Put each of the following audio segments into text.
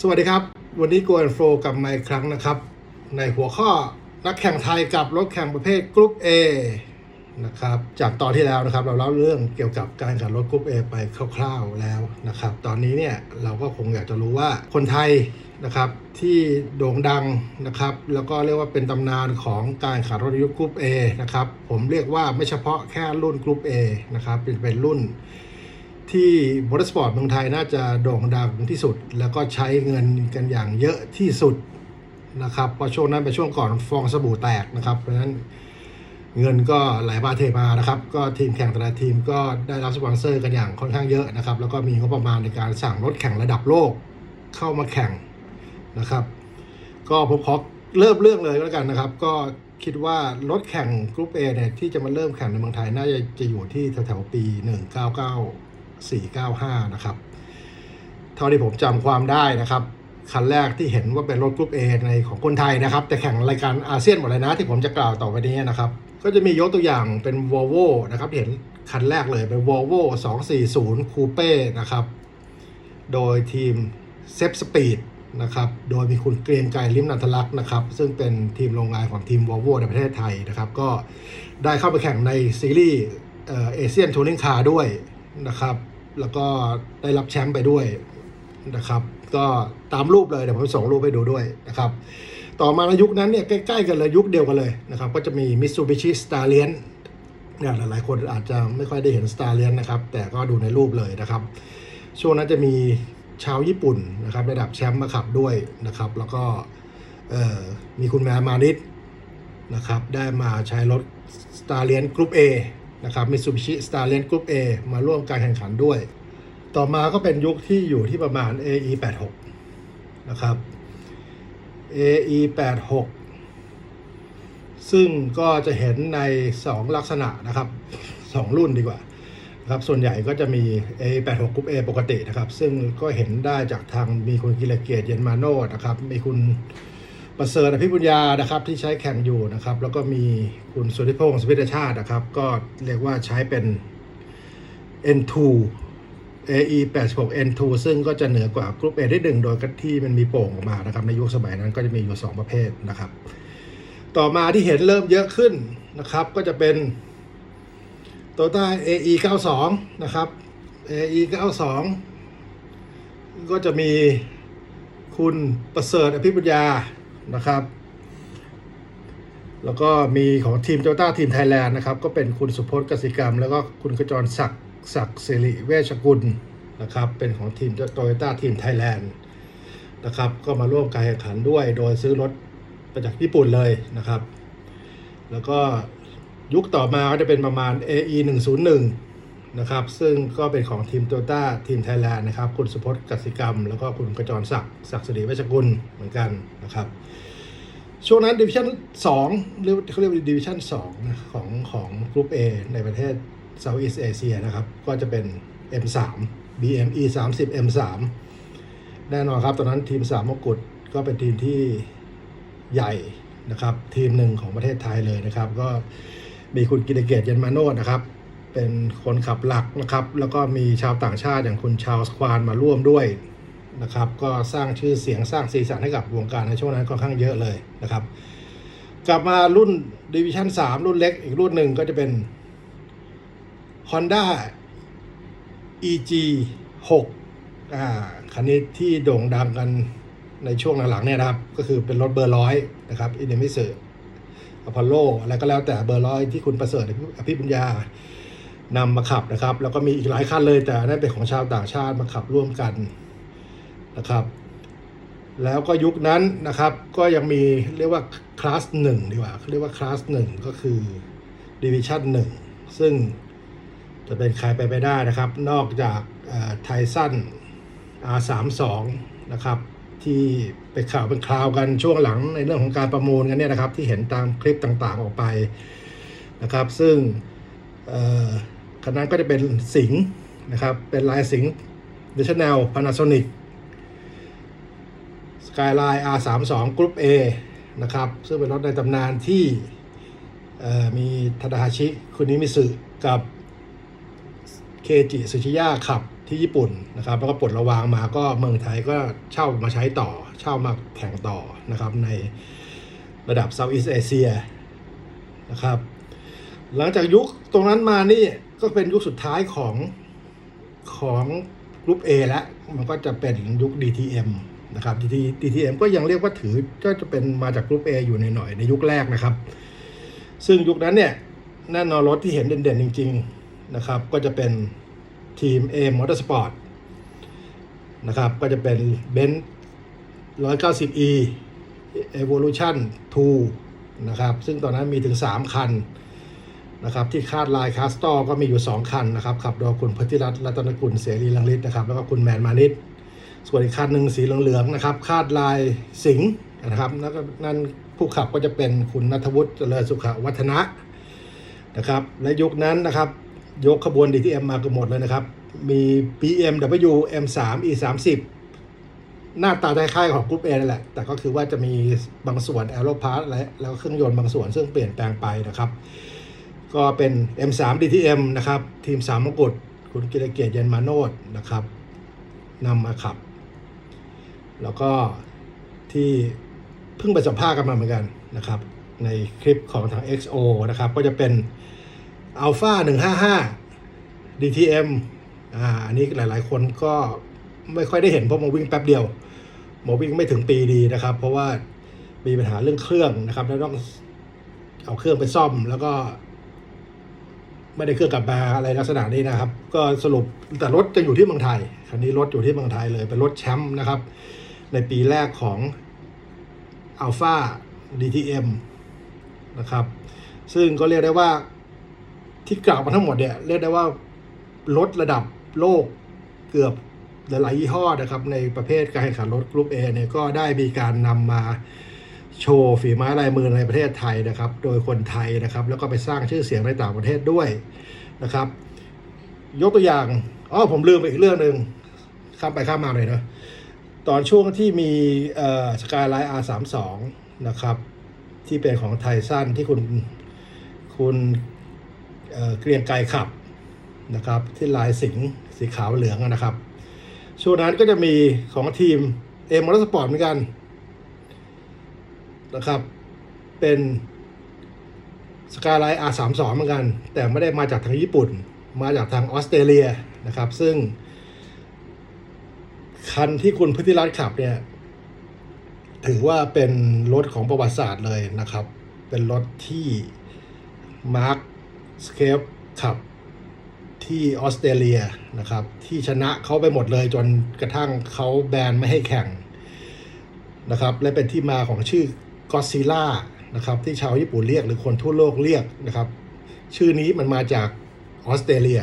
สวัสดีครับ วันนี้ Go and Flow กลับมาอีกครั้งนะครับ ในหัวข้อนักแข่งไทยกับรถแข่งประเภทกรุ๊ป A นะครับจากตอนที่แล้วนะครับเราเล่าเรื่องเกี่ยวกับการแข่งขันรถกรุ๊ป A ไปคร่าวๆแล้วนะครับ ตอนนี้เนี่ยเราก็คงอยากจะรู้ว่าคนไทยนะครับที่โด่งดังนะครับแล้วก็เรียกว่าเป็นตำนานของการแข่งขันรถยุคกรุ๊ป A นะครับผมเรียกว่าไม่เฉพาะแค่รุ่นกรุ๊ป A นะครับเป็นเป็นรุ่น ที่มอเตอร์สปอร์ตเมืองไทยน่าจะโด่งดังที่สุด แล้วก็ใช้เงินกันอย่างเยอะที่สุดนะครับเพราะช่วงนั้นเป็นช่วงก่อนฟองสบู่แตกนะครับ เพราะฉะนั้นเงินก็ไหลมาเทมานะครับ ก็ทีมแข่งแต่ละทีมก็ได้รับสปอนเซอร์กันอย่างค่อนข้างเยอะนะครับ แล้วก็มีงบประมาณในการสั่งรถแข่งระดับโลกเข้ามาแข่งนะครับ ก็ผมขอเริ่มเรื่องเลยก็แล้วกันนะครับ ก็คิดว่ารถแข่งกรุ๊ป A เนี่ยที่จะมาเริ่มแข่งในเมืองไทยน่าจะจะอยู่ที่แถวๆปี 495 นะครับ เท่าที่ผมจำความได้นะครับ คันแรกที่เห็นว่าเป็นรถกรุ๊ป A ในของคนไทยนะครับ แต่แข่งรายการอาเซียนหมดเลยนะที่ผมจะกล่าวต่อไปนี้นะครับ ก็จะมียกตัวอย่างเป็น Volvo นะครับเห็นคันแรกเลยเป็น Volvo 240 Coupe นะครับ โดยทีมเซฟสปีดนะครับ โดยมีคุณเกรียงไกรลิมนันทลักษ์นะครับ ซึ่งเป็นทีมโรงงานของทีม Volvo ในประเทศไทยนะครับ ก็ได้เข้าไปแข่งในซีรีส์เอเชียนทัวริงคาร์ด้วยนะครับ แล้วก็ได้รับแชมป์ไปด้วยนะครับ ก็ตามรูปเลยเดี๋ยวผมส่งรูปให้ดูด้วยนะครับ ต่อมาในยุคนั้นเนี่ยใกล้ๆกันเลยยุคเดียวกันเลยนะครับ ก็จะมี Mitsubishi Stallion เนี่ยหลายๆคนอาจจะไม่ค่อยได้เห็น Stallion นะครับ แต่ก็ดูในรูปเลยนะครับ ช่วงนั้นจะมีชาวญี่ปุ่นนะครับระดับแชมป์มาขับด้วยนะครับ แล้วก็มีคุณแมนมานิดนะครับ ได้มาใช้รถ s t a r l i o n Group A นะครับ Mitsubishi s t a r l i o n Group A มาร่วมการแข่งขันด้วย ต่อมาก็เป็นยุคที่อยู่ที่ประมาณ AE 86นะครับ AE 86ซึ่งก็จะเห็นใน 2 ลักษณะนะครับ 2 รุ่นดีกว่าครับส่วนใหญ่ก็จะมี A86 กรุ๊ป A ปกตินะครับ ซึ่งก็เห็นได้จากทางมีคุณกิเลเกียรติเยนมาโนดนะครับ มีคุณ ประเสริฐอภิปุญญานะครับที่ใช้แข่งอยู่นะครับ แล้วก็มีคุณสุธิพงศ์สพิธชาตินะครับ ก็เรียกว่าใช้เป็น N2 AE 86 N2 ซึ่งก็จะเหนือกว่ากรุ๊ป A ได้หนึ่งโดยที่มันมีโป่งออกมานะครับในยุคสมัยนั้นก็จะมีอยู่ 2 ประเภทนะครับ ต่อมาที่เห็นเริ่มเยอะขึ้นนะครับ ก็จะเป็นโตต้า AE 92 นะครับ AE 92 ก็จะมีคุณประเสริฐอภิปุญญา นะครับ แล้วก็มีของทีมโตต้าทีมไทยแลนด์นะครับ ก็เป็นคุณสุพจน์กสิกรรม แล้วก็คุณขจรศักดิ์ศักดิ์สิริเวชกุลนะครับ เป็นของทีมโตโยต้าทีมไทยแลนด์นะครับ ก็มาร่วมการแข่งขันด้วย โดยซื้อรถมาจากญี่ปุ่นเลยนะครับ แล้วก็ยุคต่อมาก็จะเป็นประมาณ AE 101 นะครับ ซึ่งก็เป็นของทีมโตต้าทีมไทยแลนด์นะครับ คุณสุพจน์กสิกรรม แล้วก็คุณกระจรศักดิ์ศักดิ์สิริเวชกุลเหมือนกันนะครับ ช่วงนั้นดิวิชั่น2หรือเขาเรียกว่าดิวิชั่น2นะของของกรุ๊ป A ในประเทศเซาท์อีสเอเชียนะครับ ก็จะเป็น M3 BME 30 M3 แน่นอนครับ ตอนนั้นทีมสามมกุฎก็เป็นทีมที่ใหญ่นะครับ ทีมหนึ่งของประเทศไทยเลยนะครับ ก็มีคุณกิตติเกตเยนมาโนดนะครับ เป็นคนขับหลักนะครับ แล้วก็มีชาวต่างชาติอย่างคุณชาวสควานมาร่วมด้วยนะครับ ก็สร้างชื่อเสียงสร้างสีสันให้กับวงการในช่วงนั้นค่อนข้างเยอะเลยนะครับ กลับมารุ่นดิวิชั่น3 รุ่นเล็กอีกรุ่นหนึ่งก็จะเป็น Honda EG 6อ่าคันนี้ที่โด่งดังกันในช่วงหลังๆเนี่ยนะครับ ก็คือเป็นรถเบอร์ร้อยนะครับอินเดมิสึอร์อพอลโลอะไรก็แล้วแต่เบอร์ร้อยที่คุณประเสริฐอภิปุญญา นำมาขับนะครับ แล้วก็มีอีกหลายคันเลยแต่นั่นเป็นของชาวต่างชาติมาขับร่วมกันนะครับ แล้วก็ยุคนั้นนะครับ ก็ยังมีเรียกว่าคลาสหนึ่งดีกว่าเรียกว่าคลาสหนึ่งก็คือดิวิชั่นหนึ่งซึ่งจะเป็นใครไปไม่ได้นะครับ นอกจากไทซัน R32 นะครับ ที่ไปข่าวเป็นคราวกันช่วงหลังในเรื่องของการประมูลกันเนี่ยนะครับ ที่เห็นตามคลิปต่างๆออกไปนะครับ ซึ่ง คันนั้นก็จะเป็นสิงห์นะครับ เป็นลายสิงห์ดิชแนลพานาโซนิกสกายไลน์ R32 Group A นะครับ ซึ่งเป็นรถในตำนานที่มีทาดาฮาชิ คุนิมิสึกับเคจิสุชิยะขับที่ญี่ปุ่นนะครับ แล้วก็ปลดระวางมาก็เมืองไทยก็เช่ามาใช้ต่อ เช่ามาแข่งต่อนะครับในระดับ Southeast Asia นะครับ หลังจากยุคตรงนั้นมานี่ ก็เป็นยุคสุดท้ายของของกรุ๊ป A แล้วมันก็จะเป็นยุค DTM นะครับ DTM ก็ยังเรียกว่าถือก็จะเป็นมาจากกรุ๊ป A อยู่ในหน่อยในยุคแรกนะครับ ซึ่งยุคนั้นเนี่ยแน่นอนรถที่เห็นเด่นๆ จริง ๆนะครับ ก็จะเป็นทีม A Motorsport นะครับ ก็จะเป็น b e n z 190e Evolution 2นะครับ ซึ่งตอนนั้นมีถึง 3 คัน นะครับที่คาดลายคาสตอก็มีอยู่ 2 คันนะครับขับโดยคุณพัทธิรัตน์รัตนกุลเสรีลังฤทธิ์นะครับแล้วก็คุณแมนมานิดส่วนอีกคันหนึ่งสีเหลืองๆนะครับคาดลายสิงห์นะครับแล้วก็นั่นผู้ขับก็จะเป็นคุณนัทวุฒิเจริญสุขวัฒนะนะครับและยุคนั้นนะครับยกขบวน DTM มากันหมดเลยนะครับ มี BMW M3 E30 หน้าตาคล้ายๆของกรุ๊ป A นั่นแหละ แต่ก็คือว่าจะมีบางส่วน a e r o p a r t และแล้วเครื่องยนต์บางส่วนซึ่งเปลี่ยนแปลงไปนะครับ ก็เป็น M3 DTM นะครับ ทีมสามมงกุฎคุณกิรเกียรติเย็นมาโนดนะครับนำมาขับ แล้วก็ที่เพิ่งไปสัมภาษณ์กันมาเหมือนกันนะครับ ในคลิปของทาง XO นะครับ ก็จะเป็น Alpha 155 DTM อ่าอันนี้หลายๆ คนก็ไม่ค่อยได้เห็นเพราะมาวิ่งแป๊บเดียวมาวิ่งไม่ถึงปีดีนะครับ เพราะว่ามีปัญหาเรื่องเครื่องนะครับ แล้วต้องเอาเครื่องไปซ่อมแล้วก็ ไม่ได้เครื่องกลับมาอะไรลักษณะนี้นะครับ ก็สรุปแต่รถจะอยู่ที่เมืองไทย คันนี้รถอยู่ที่เมืองไทยเลยเป็นรถแชมป์นะครับ ในปีแรกของ Alpha DTM นะครับ ซึ่งก็เรียกได้ว่าที่กล่าวมาทั้งหมดเนี่ยเรียกได้ว่ารถระดับโลกเกือบหลายๆยี่ห้อนะครับ ในประเภทการแข่งขันรถกรุ๊ป A เนี่ยก็ได้มีการนำมา โชว์ฝีไม้ลายมือในประเทศไทยนะครับ โดยคนไทยนะครับ แล้วก็ไปสร้างชื่อเสียงในต่างประเทศด้วยนะครับ ยกตัวอย่างอ๋อผมลืมไปอีกเรื่องหนึ่งข้ามไปข้ามมาเลยนะตอนช่วงที่มีสกายไลท์ R32 นะครับ ที่เป็นของไทสั้นที่คุณคุณเเกรียงไกรขับนะครับ ที่ลายสิงสีขาวเหลืองนะครับ ช่วงนั้นก็จะมีของทีมเอมอเตอร์สปอร์ตเหมือนกัน นะครับ เป็นสกายไลท์ R32 เหมือนกัน แต่ไม่ได้มาจากทางญี่ปุ่น มาจากทางออสเตรเลียนะครับ ซึ่ง คันที่คุณพุทธิรัตน์ขับเนี่ย ถือว่าเป็นรถของประวัติศาสตร์เลยนะครับ เป็นรถที่มาร์คสเคปขับที่ออสเตรเลียนะครับ ที่ชนะเขาไปหมดเลยจนกระทั่งเขาแบนไม่ให้แข่งนะครับ และเป็นที่มาของชื่อ กอซิล่านะครับที่ชาวญี่ปุ่นเรียกหรือคนทั่วโลกเรียกนะครับ ชื่อนี้มันมาจากออสเตรเลีย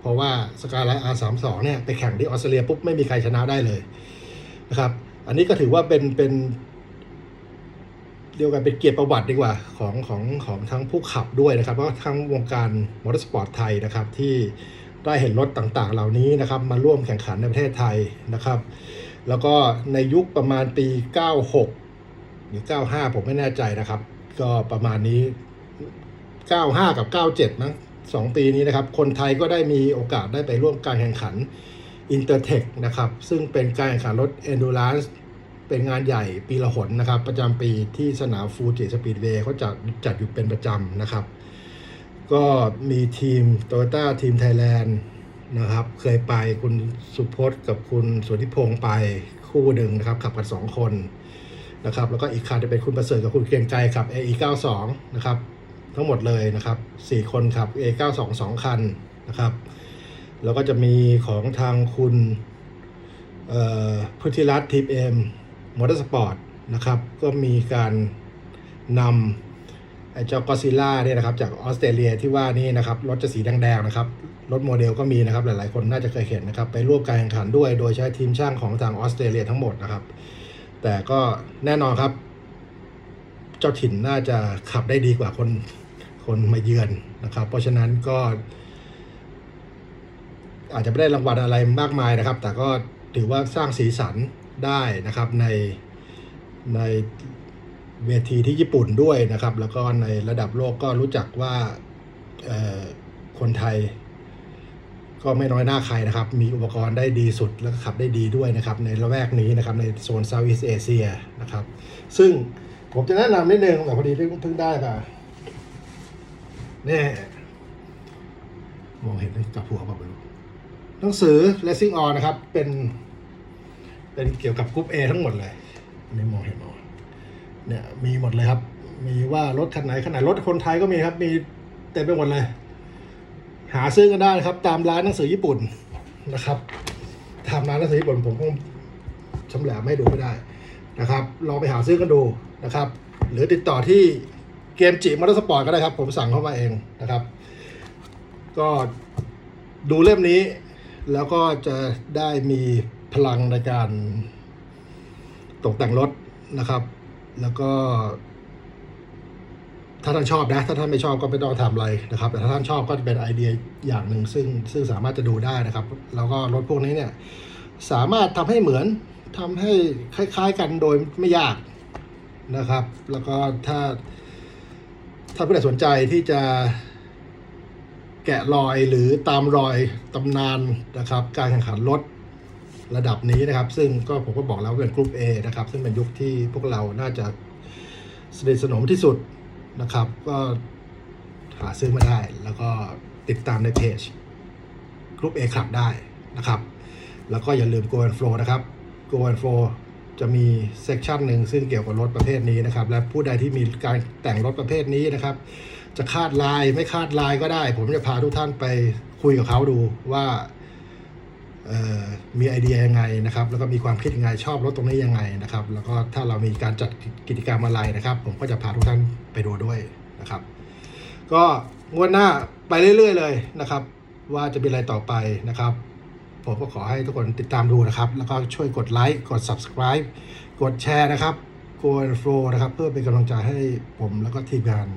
เพราะว่าสกายไลท์ R32 เนี่ยไปแข่งที่ออสเตรเลียปุ๊บไม่มีใครชนะได้เลยนะครับ อันนี้ก็ถือว่าเป็นเป็นเรียกว่าเป็นเกียรติประวัติดีกว่าของของของทั้งผู้ขับด้วยนะครับแล้วก็ทั้งวงการมอเตอร์สปอร์ตไทยนะครับที่ได้เห็นรถต่างๆ เหล่านี้นะครับมาร่วมแข่งขันในประเทศไทยนะครับ แล้วก็ในยุคประมาณปี 96 หรือ 95 ผมไม่แน่ใจนะครับ ก็ประมาณนี้ 95 กับ 97 มั้งสองปีนี้นะครับ คนไทยก็ได้มีโอกาสได้ไปร่วมการแข่งขัน Intertech นะครับ ซึ่งเป็นการแข่งขันรถ Endurance เป็นงานใหญ่ปีละหนนะครับ ประจำปีที่สนามฟูจิสปีดเวย์เขาจัดจัดอยู่เป็นประจำนะครับ ก็มีทีมโตโยต้าทีมไทยแลนด์นะครับ เคยไปคุณสุพจน์กับคุณสุทธิพงศ์ไปคู่หนึ่งนะครับ ขับกันสองคน นะครับแล้วก็อีกคันจะเป็นคุณประเสริฐกับคุณเกรียงไกรขับ AE92 นะครับทั้งหมดเลยนะครับ 4 คนขับ A92 2คันนะครับแล้วก็จะมีของทางคุณพุทธิรัตน์ทีมเอ็มมอเตอร์สปอร์ตนะครับก็มีการนำไอ้เจ้ากอซิล่าเนี่ยนะครับจากออสเตรเลียที่ว่านี่นะครับรถจะสีแดงๆนะครับรถโมเดลก็มีนะครับหลายๆคนน่าจะเคยเห็นนะครับไปร่วมการแข่งขันด้วย โดยใช้ทีมช่างของทางออสเตรเลียทั้งหมดนะครับ แต่ก็แน่นอนครับ เจ้าถิ่นน่าจะขับได้ดีกว่าคนคนมาเยือนนะครับ เพราะฉะนั้นก็ อาจจะไม่ได้รางวัลอะไรมากมายนะครับ แต่ก็ถือว่าสร้างสีสันได้นะครับในในเวทีที่ญี่ปุ่นด้วยนะครับ แล้วก็ในระดับโลกก็รู้จักว่าคนไทย ก็ไม่น้อยหน้าใครนะครับ มีอุปกรณ์ได้ดีสุดแล้วก็ขับได้ดีด้วยนะครับ ในละแวกนี้นะครับ ในโซนเซาท์อีสเอเชียนะครับ ซึ่งผมจะแนะนำนิดนึงแบบพอดีเพิ่งเพิ่งได้มาเนี่ยมองเห็นไหมจับหัวเปล่าไม่รู้หนังสือ Racing On นะครับ เป็น เป็นเกี่ยวกับกรุ๊ป A ทั้งหมดเลยนนี้มองเห็นไหมเนี่ยมีหมดเลยครับ มีว่ารถคันไหนคันไหนรถคนไทยก็มีครับ มีเต็มไปหมดเลย หาซื้อกันได้นะครับ ตามร้านหนังสือญี่ปุ่นนะครับตามร้านหนังสือญี่ปุ่นผมคงชำแหละไม่ดูไม่ได้นะครับ ลองไปหาซื้อกันดูนะครับ หรือติดต่อที่เกมจิมอเตอร์สปอร์ตก็ได้ครับ ผมสั่งเข้ามาเองนะครับ ก็ดูเล่มนี้ แล้วก็จะได้มีพลังในการตกแต่งรถนะครับ แล้วก็ ถ้าท่านชอบนะ ถ้าท่านไม่ชอบก็ไม่ต้องทำอะไรนะครับ แต่ถ้าท่านชอบก็จะเป็นไอเดียอย่างหนึ่งซึ่งซึ่งสามารถจะดูได้นะครับ แล้วก็รถพวกนี้เนี่ยสามารถทำให้เหมือนทำให้คล้าย ๆ กันโดยไม่ยากนะครับ แล้วก็ถ้าถ้าผู้ใดสนใจที่จะแกะรอยหรือตามรอยตำนานนะครับ การแข่งขันรถระดับนี้นะครับ ซึ่งก็ผมก็บอกแล้วว่าเป็นกลุ่ม A นะครับ ซึ่งเป็นยุคที่พวกเราน่าจะสนิทสนมที่สุด นะครับ ก็หาซื้อมาได้ แล้วก็ติดตามในเพจกลุ่ม A ขับได้นะครับ แล้วก็อย่าลืม Go and Flow นะครับ Go and Flow จะมีเซกชันหนึ่งซึ่งเกี่ยวกับรถประเภทนี้นะครับ และผู้ใดที่มีการแต่งรถประเภทนี้นะครับ จะคาดลายไม่คาดลายก็ได้ ผมจะพาทุกท่านไปคุยกับเขาดูว่ามีไอเดียยังไงนะครับ แล้วก็มีความคิดยังไงชอบรถตรงนี้ยังไงนะครับ แล้วก็ถ้าเรามีการจัดกิจกรรมอะไรนะครับ ผมก็จะพาทุกท่าน ไปดูด้วยนะครับ ก็งวดหน้าไปเรื่อย ๆ เลยนะครับ ว่าจะมีอะไรต่อไปนะครับ ผมก็ขอให้ทุกคนติดตามดูนะครับ แล้วก็ช่วยกดไลค์กด subscribe กดแชร์นะครับ Go and Flow นะครับเพื่อเป็นกำลังใจให้ผมแล้วก็ทีมงาน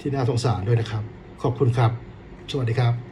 ที่น่าสงสารด้วยนะครับ ขอบคุณครับ สวัสดีครับ